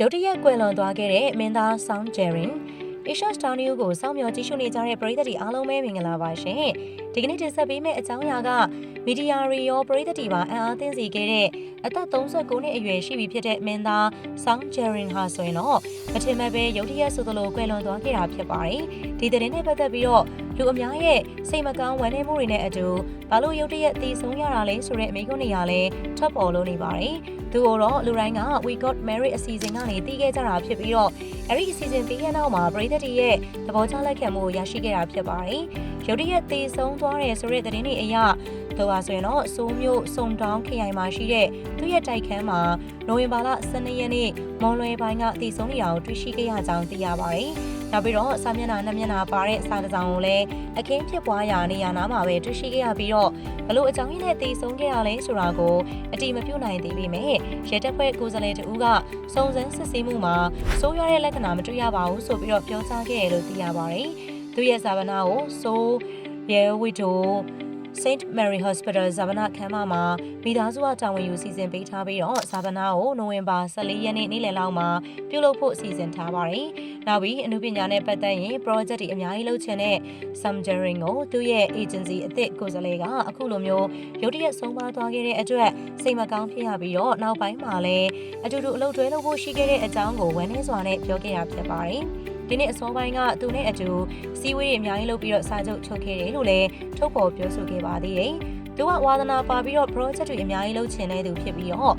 ရုတ်တရက်ကွယ်လွန်သွားခဲ့တဲ့မင်းသား Song Jarin Asia Star News ကိုစောင့်မျှော်ကြည့်ရှုနေကြတဲ့ပရိသတ်တွေအားလုံးပဲမင်္ဂလာပါရှင်။ဒီကနေ့တင်ဆက်ပေးမယ့်အကြောင်းအရာကမီဒီယာရီရောပရိသတ်တွေပါအံ့အားသင့်စေခဲ့တဲ့အသက်39နှစ်အရွယ်ရှိပြီဖြစ်တဲ့မင်းသား Song Jarin ဟာဆိုရင်တော့မထင်မဲ့ပဲရုတ်တရက်ဆိုသလိုကွယ်လွန်သွားခဲ့တာဖြစ်ပါတယ်။ဒီသတင်းနဲ့ပတ်သက်ပြီးတော့ လူအများရဲ့စိတ်မကောင်းဝမ်းနည်းမှုတွေနဲ့အတူဘာလို့ရုတ်တရက်တည်ဆုံးရတာလဲဆိုတဲ့အမေခွန်းတွေကလည်းထွက်ပေါ်လို့နေပါတယ်။သူကတော့လူတိုင်းက We Got Married အစီအစဉ်ကနေတည်ခဲ့ကြတာဖြစ်ပြီးတော့အဲ့ဒီအစီအစဉ်ပြီးတဲ့နောက်မှာပရိသတ်တွေရဲ့သဘောကျလက်ခံမှုကိုရရှိခဲ့တာဖြစ်ပါတယ်။ရုတ်တရက်တည်ဆုံးသွားတယ်ဆိုတဲ့သတင်းတွေအရတော့ပါဆိုရင်တော့စိုးမျိုးစုံတောင်းခရိုင်မှာရှိတဲ့သူ့ရဲ့တိုက်ခန်းမှာနိုဝင်ဘာလ12ရက်နေ့မွန်လွယ်ပိုင်းကတည်ဆုံးနေတာကိုတွေ့ရှိခဲ့ရကြောင်းသိရပါတယ်။ နောက်ပြီးတော့စာမျက်နှာနှစ်မျက်နှာပါတဲ့စာတစ်စောင်ကိုလည်းအခင်းဖြစ်ပွားရာနေရာနားမှာပဲတွေ့ရှိခဲ့ရပြီးတော့ဘလို့အကြောင်းရင်းနဲ့တည်ဆုံးခဲ့ရလဲဆိုတာကိုအတိမပြုတ်နိုင်သေးပေမဲ့ရဲတပ်ဖွဲ့ကိုယ်စားလှယ်တဦးကစုံစမ်းစစ်ဆေးမှုမှာစိုးရွားတဲ့လက္ခဏာမတွေ့ရပါဘူးဆိုပြီးတော့ပြောကြားခဲ့ရလို့သိရပါတယ်။သူရဲ့ဇာဝနာကိုစိုးရဲဝီတို Saint Mary Hospital ဇာဗနာခန်းမမှာမိသားစုကတာဝန်ယူစီစဉ်ပေးထားပြီးတော့ဇာဗနာကိုနိုဝင်ဘာ14ရက်နေ့နေ့လယ်လောက်မှာပြုလုပ်ဖို့စီစဉ်ထားပါတယ်။နောက်ပြီးအမှုပညာနဲ့ပတ်သက်ရင် project တွေအများကြီးလုပ်ချင်တဲ့ Samjering ကိုသူ့ရဲ့ agency အသစ်ကိုယ်စားလှယ်ကအခုလိုမျိုးရုတ်တရက်ဆုံးပါသွားခဲ့တဲ့အတွက်စိတ်မကောင်းဖြစ်ရပြီးတော့နောက်ပိုင်းမှာလည်းအတူတူအလုပ်တွဲလုပ်ဖို့ရှိခဲ့တဲ့အကြောင်းကိုဝမ်းနည်းစွာနဲ့ပြောခဲ့တာဖြစ်ပါတယ်။ ဒီနေ့အစောပိုင်းကသူနဲ့အတူစီဝေးတွေအများကြီးလုပ်ပြီးတော့စာချုပ်ချုပ်ခဲ့တယ်လို့လည်းထုတ်ဖော်ပြောဆိုခဲ့ပါသေးတယ်။သူကဝါသနာပါပြီးတော့ project တွေအများကြီးလုပ်ချင်တဲ့သူဖြစ်ပြီးတော့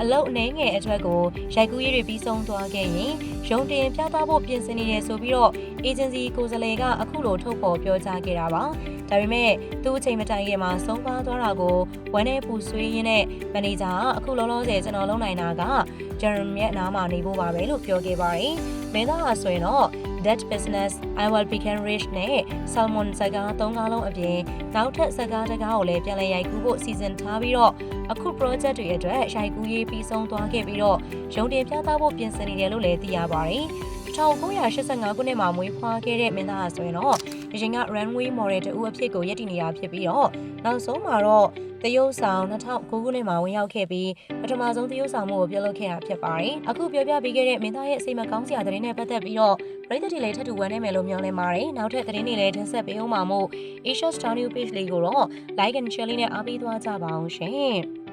အလုပ်အနေငယ်အထက်ကိုရိုက်ကူးရေးတွေပြီးဆုံးသွားခဲ့ရင်ရုံတင်ပြသဖို့ပြင်ဆင်နေတယ်ဆိုပြီးတော့ agency ကိုယ်စားလှယ်ကအခုလိုထုတ်ဖော်ပြောကြားခဲ့တာပါ။ ဒါပေမဲ့သူ့အချိန်မတိုင်ခင်မှာဆုံးပါသွားတာကိုဝမ်းနဲ့ပူဆွေးရင်းနဲ့မန်နေဂျာကအခုလောလောဆယ်ကျွန်တော်လုပ်နိုင်တာက Jeremy ရဲ့အနားမှာနေဖို့ပါပဲလို့ပြောခဲ့ပါတယ်။မင်းသားဟာဆိုရင်တော့ That Business I Will Become Rich နဲ့ Salmon ဇာတ်ကား၃ကားလုံးအပြင်နောက်ထပ်ဇာတ်ကားတစ်ကားကိုလည်းပြန်လည်ရိုက်ကူးဖို့စီစဉ်ထားပြီးတော့အခု project တွေအတွက်ရိုက်ကူးရေးပြီးဆုံးသွားခဲ့ပြီးတော့ရုံတင်ပြသဖို့ပြင်ဆင်နေတယ်လို့လည်းသိရပါတယ်။1985ခုနှစ်မှာမွေးဖွားခဲ့တဲ့မင်းသားဟာဆိုရင်တော့ အရင်က runway model တူအဖြစ်ကိုရည်တည်နေတာဖြစ်ပြီးတော့နောက်ဆုံးမှာတော့တရုတ်ဆောင်2009ခုနှစ်မှာဝင်ရောက်ခဲ့ပြီးပထမဆုံးတရုတ်ဆောင်မှုကိုပြုလုပ်ခဲ့တာဖြစ်ပါတယ်။အခုပြောပြပေးခဲ့တဲ့မင်းသားရဲ့အစိမ်မကောင်းစရာသတင်းနဲ့ပတ်သက်ပြီးတော့ပရိသတ်တွေလည်းထပ်တူဝမ်းနေမယ်လို့မျှော်လင့်ပါတယ်။နောက်ထပ်သတင်းတွေလည်းတင်ဆက်ပေးအောင်ပါမို့ Asia Star News Page လေးကိုတော့ like and share လေးနဲ့အားပေးသွားကြပါအောင်ရှင်။